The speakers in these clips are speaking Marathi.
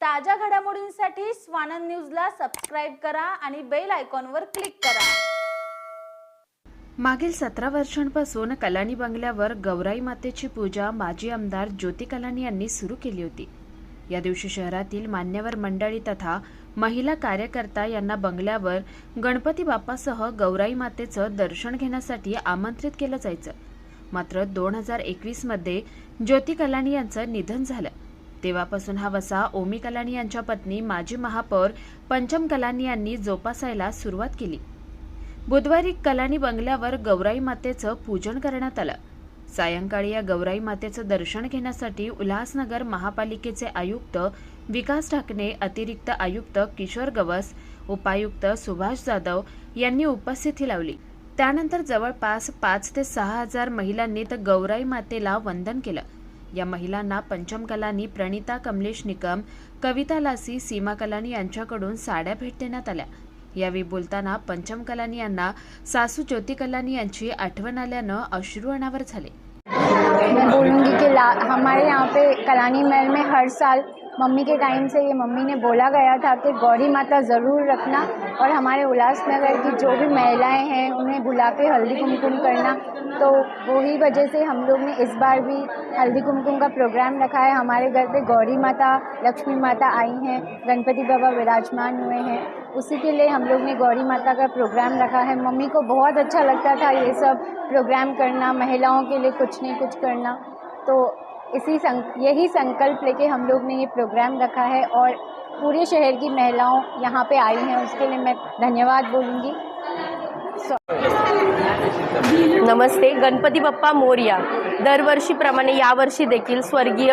ताज्या घडामोडींसाठी स्वानंद न्यूजला सबस्क्राईब करा आणि बेल आयकॉनवर क्लिक करा. मागील सतरा वर्षांपासून कलानी बंगल्यावर गौराई मातेची पूजा माजी आमदार ज्योती कलानी यांनी सुरू केली होती. या दिवशी शहरातील मान्यवर मंडळी तथा महिला कार्यकर्ता यांना बंगल्यावर गणपती बाप्पासह गौराई मातेचं दर्शन घेण्यासाठी आमंत्रित केलं जायचं. मात्र दोन हजार एकवीसमध्ये ज्योती कलानी यांचं निधन झालं. तेव्हापासून हा वसा ओमी कलानी यांच्या पत्नी माजी महापौर पंचम कलानी यांनी जोपासायला सुरुवात केली. बुधवारी कलानी बंगल्यावर गौराई मातेचं पूजन करण्यात आलं. सायंकाळी या गौराई मातेचं दर्शन घेण्यासाठी उल्हासनगर महापालिकेचे आयुक्त विकास ठाकणे अतिरिक्त आयुक्त किशोर गवस उपायुक्त सुभाष जाधव यांनी उपस्थिती लावली. त्यानंतर जवळपास पाच ते सहा हजार महिलांनी तर गौराई मातेला वंदन केलं. या महिलांना पंचम कलानी प्रणिता कमलेश निकम कविता लासी सीमा कलानी यांच्याकडून साड्या भेट देण्यात आल्या. यावेळी बोलताना पंचम कलानी यांना सासू ज्योती कलानी यांची आठवण आल्यानं अश्रू अनावर झाले. मैं बोलूँगी कि हमारे यहाँ पे कलानी महल में हर साल मम्मी के टाइम से ये मम्मी ने बोला गया था कि गौरी माता ज़रूर रखना और हमारे उल्लासनगर की जो भी महिलाएँ हैं, उन्हें बुला के हल्दी कुमकुम करना। तो वही वजह से हम लोग ने इस बार भी हल्दी कुमकुम का प्रोग्राम रखा है। हमारे घर पे गौरी माता, लक्ष्मी माता आई हैं, गणपति बाबा विराजमान हुए हैं। उसी के लिए हम लोग ने गौरी माता का प्रोग्राम रखा है। मम्मी को बहुत अच्छा लगता था ये सब प्रोग्राम करना, महिलाओं के लिए कुछ नहीं कुछ करना। तो इसी संक यही संकल्प लेके हम लोग ने ये प्रोग्राम रखा है और पूरे शहर की महिलाओं यहाँ पे आई हैं उसके लिए मैं धन्यवाद बोलूँगी। नमस्ते गणपती बाप्पा मोरया. दरवर्षीप्रमाणे यावर्षी देखील स्वर्गीय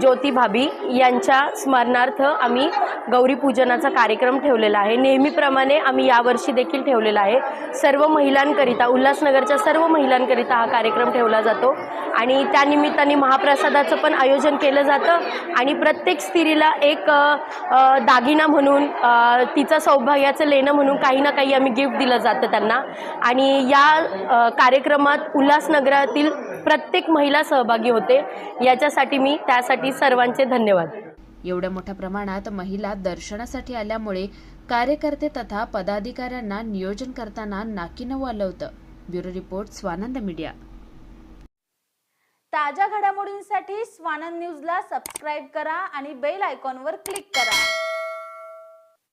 ज्योती भाभी यांच्या स्मरणार्थ आम्ही गौरीपूजनाचा कार्यक्रम ठेवलेला आहे. नेहमीप्रमाणे आम्ही यावर्षी देखील ठेवलेला आहे. सर्व महिलांकरिता उल्हासनगरच्या सर्व महिलांकरिता हा कार्यक्रम ठेवला जातो. आणि त्यानिमित्ताने महाप्रसादाचं पण आयोजन केलं जातं. आणि प्रत्येक स्त्रीला एक दागिना म्हणून तिचं सौभाग्याचं लेणं म्हणून काही ना काही आम्ही गिफ्ट दिलं जातं त्यांना. आणि या कार्यक्रमात उल्हासनगरातील प्रत्येक महिला सहभागी होते. याच्यासाठी मी त्यासाठी सर्वांचे धन्यवाद. एवढ्या मोठ्या प्रमाणात महिला दर्शनासाठी आल्यामुळे कार्यकर्ते तथा पदाधिकाऱ्यांना नियोजन करताना नाकीनऊ आलं होतं. Bureau report Swanand media. ताज्या घडामोडींसाठी स्वानंद न्यूजला सबस्क्राईब करा आणि बेल आयकॉनवर क्लिक करा.